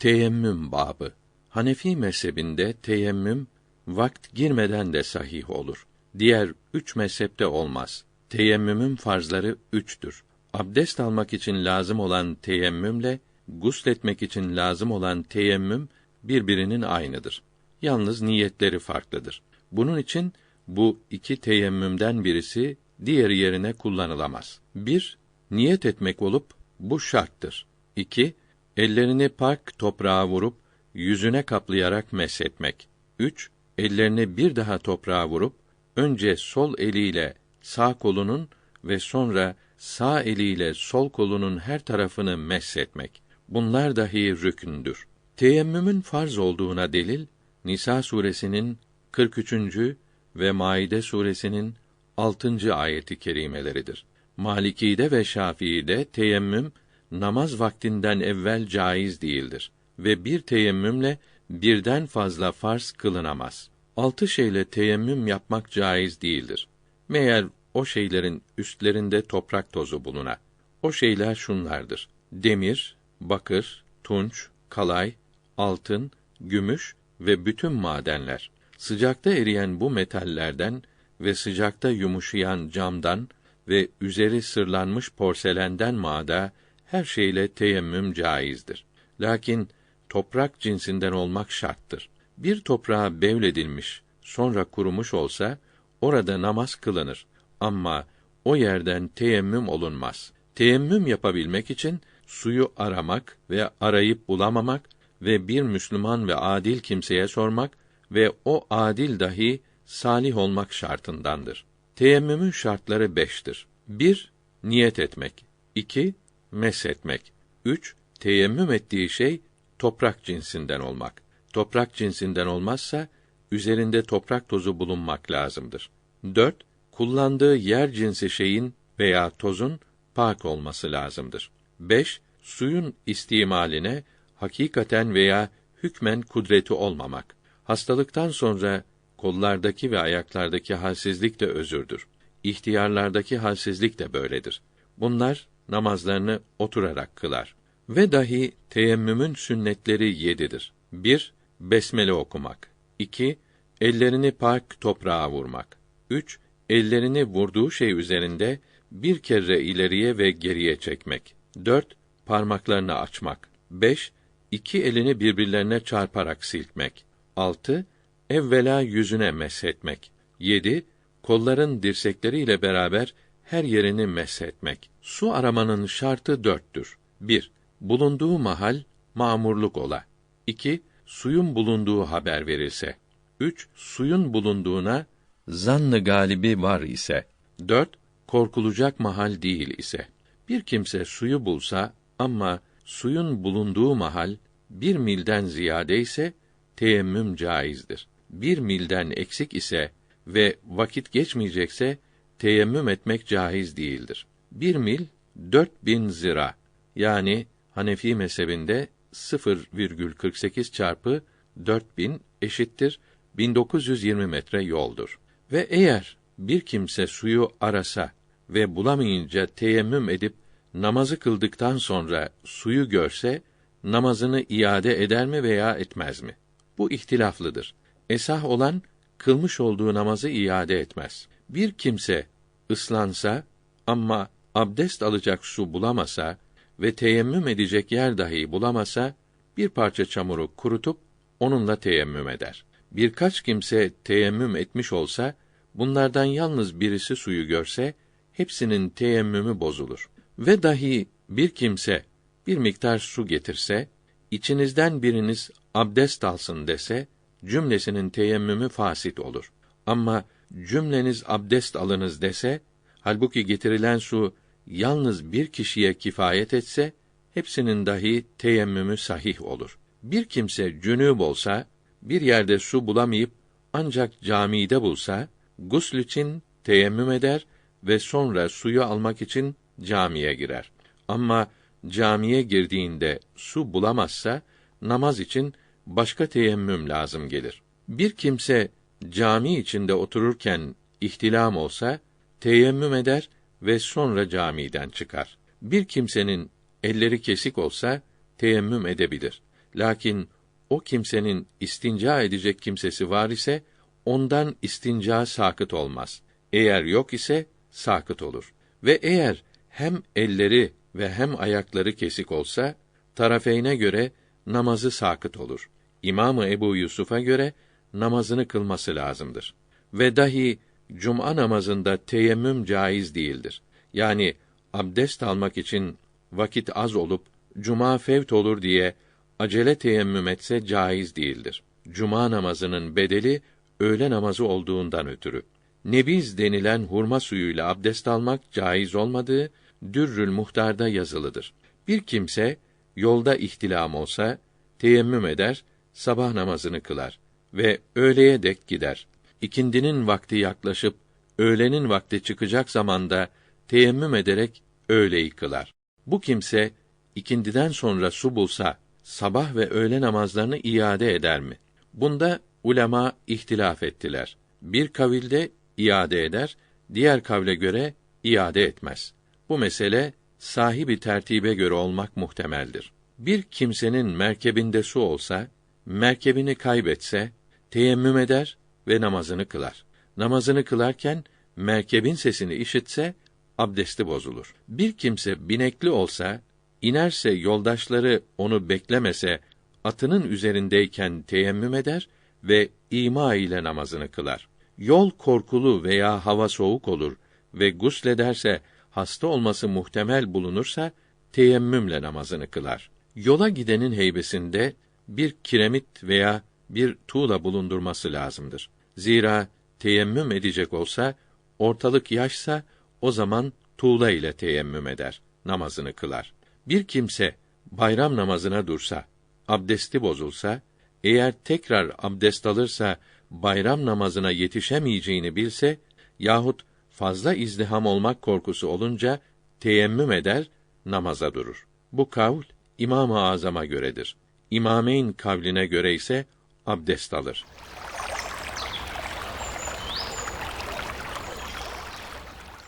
Teyemmüm babı. Hanefi mezhebinde teyemmüm vakt girmeden de sahih olur. Diğer üç mezhepte olmaz. Teyemmümün farzları üçtür. Abdest almak için lazım olan teyemmümle gusletmek için lazım olan teyemmüm birbirinin aynıdır. Yalnız niyetleri farklıdır. Bunun için bu iki teyemmümden birisi diğeri yerine kullanılamaz. Bir, niyet etmek olup bu şarttır. İki, ellerini pak toprağa vurup yüzüne kaplayarak meshetmek. Üç, ellerini bir daha toprağa vurup önce sol eliyle sağ kolunun ve sonra sağ eliyle sol kolunun her tarafını meshetmek. Bunlar dahi rükündür. Teyemmümün farz olduğuna delil Nisa suresinin 43. ve Maide suresinin 6. ayeti kerimeleridir. Maliki'de ve Şafii'de teyemmüm namaz vaktinden evvel caiz değildir ve bir teyemmümle birden fazla farz kılınamaz. Altı şeyle teyemmüm yapmak caiz değildir. Meğer o şeylerin üstlerinde toprak tozu buluna. O şeyler şunlardır: demir, bakır, tunç, kalay, altın, gümüş ve bütün madenler. Sıcakta eriyen bu metallerden ve sıcakta yumuşayan camdan ve üzeri sırlanmış porselenden mada her şeyle teyemmüm caizdir. Lakin toprak cinsinden olmak şarttır. Bir toprağa bevledilmiş, sonra kurumuş olsa orada namaz kılınır. Ama o yerden teyemmüm olunmaz. Teyemmüm yapabilmek için suyu aramak ve arayıp bulamamak ve bir Müslüman ve adil kimseye sormak ve o adil dahi salih olmak şartındandır. Teyemmümün şartları beştir. Bir, niyet etmek. İki, meshetmek. Üç, teyemmüm ettiği şey toprak cinsinden olmak. Toprak cinsinden olmazsa üzerinde toprak tozu bulunmak lazımdır. Dört, kullandığı yer cinsi şeyin veya tozun pak olması lazımdır. 5. Suyun istimaline hakikaten veya hükmen kudreti olmamak. Hastalıktan sonra kollardaki ve ayaklardaki halsizlik de özürdür. İhtiyarlardaki halsizlik de böyledir. Bunlar namazlarını oturarak kılar. Ve dahi teyemmümün sünnetleri yedidir. 1. Besmele okumak. 2. Ellerini pak toprağa vurmak. 3. Ellerini vurduğu şey üzerinde bir kere ileriye ve geriye çekmek. 4. Parmaklarını açmak. 5. İki elini birbirlerine çarparak silkmek. 6. Evvela yüzüne meshetmek. 7. Kolların dirsekleriyle beraber her yerini meshetmek. Su aramanın şartı dörttür. 1. Bulunduğu mahal mamurluk ola. 2. Suyun bulunduğu haber verilse. 3. Suyun bulunduğuna zannı galibi var ise. 4 korkulacak mahal değil ise bir kimse suyu bulsa ama suyun bulunduğu mahal bir milden ziyade ise teyemmüm caizdir. Bir milden eksik ise ve vakit geçmeyecekse teyemmüm etmek caiz değildir. Bir mil dört bin zira yani Hanefi mezhebinde 0,48 çarpı 4000 eşittir 1920 metre yoldur. Ve eğer bir kimse suyu arasa ve bulamayınca teyemmüm edip namazı kıldıktan sonra suyu görse namazını iade eder mi veya etmez mi? Bu ihtilaflıdır. Esah olan kılmış olduğu namazı iade etmez. Bir kimse ıslansa ama abdest alacak su bulamasa ve teyemmüm edecek yer dahi bulamasa bir parça çamuru kurutup onunla teyemmüm eder. Birkaç kimse teyemmüm etmiş olsa bunlardan yalnız birisi suyu görse hepsinin teyemmümü bozulur. Ve dahi bir kimse bir miktar su getirse, içinizden biriniz abdest alsın dese, cümlesinin teyemmümü fasit olur. Ama cümleniz abdest alınız dese, halbuki getirilen su yalnız bir kişiye kifayet etse, hepsinin dahi teyemmümü sahih olur. Bir kimse cünüb olsa, bir yerde su bulamayıp ancak camide bulsa, gusl için teyemmüm eder ve sonra suyu almak için camiye girer. Ama camiye girdiğinde su bulamazsa namaz için başka teyemmüm lazım gelir. Bir kimse cami içinde otururken ihtilam olsa teyemmüm eder ve sonra camiden çıkar. Bir kimsenin elleri kesik olsa teyemmüm edebilir. Lakin o kimsenin istinca edecek kimsesi var ise ondan istinca sakıt olmaz. Eğer yok ise sakıt olur. Ve eğer hem elleri ve hem ayakları kesik olsa tarafeyne göre namazı sakıt olur. İmamı Ebu Yusuf'a göre namazını kılması lazımdır. Ve dahi cuma namazında teyemmüm caiz değildir. Yani abdest almak için vakit az olup cuma fevt olur diye acele teyemmüm etse caiz değildir. Cuma namazının bedeli öğle namazı olduğundan ötürü. Nebiz denilen hurma suyuyla abdest almak caiz olmadığı Dürrül Muhtar'da yazılıdır. Bir kimse yolda ihtilam olsa teyemmüm eder, sabah namazını kılar ve öğleye dek gider. İkindinin vakti yaklaşıp öğlenin vakti çıkacak zamanda teyemmüm ederek öğleyi kılar. Bu kimse ikindiden sonra su bulsa sabah ve öğle namazlarını iade eder mi? Bunda ulema ihtilaf ettiler. Bir kavilde iade eder, diğer kavle göre iade etmez. Bu mesele sahibi tertibe göre olmak muhtemeldir. Bir kimsenin merkebinde su olsa, merkebini kaybetse, teyemmüm eder ve namazını kılar. Namazını kılarken merkebin sesini işitse abdesti bozulur. Bir kimse binekli olsa, inerse yoldaşları onu beklemese atının üzerindeyken teyemmüm eder ve ima ile namazını kılar. Yol korkulu veya hava soğuk olur ve guslederse hasta olması muhtemel bulunursa teyemmümle namazını kılar. Yola gidenin heybesinde bir kiremit veya bir tuğla bulundurması lazımdır. Zira teyemmüm edecek olsa ortalık yaşsa o zaman tuğla ile teyemmüm eder, namazını kılar. Bir kimse bayram namazına dursa, abdesti bozulsa, eğer tekrar abdest alırsa bayram namazına yetişemeyeceğini bilse yahut fazla izdiham olmak korkusu olunca teyemmüm eder, namaza durur. Bu kavl İmam-ı Azam'a göredir. İmameyn kavline göre ise abdest alır.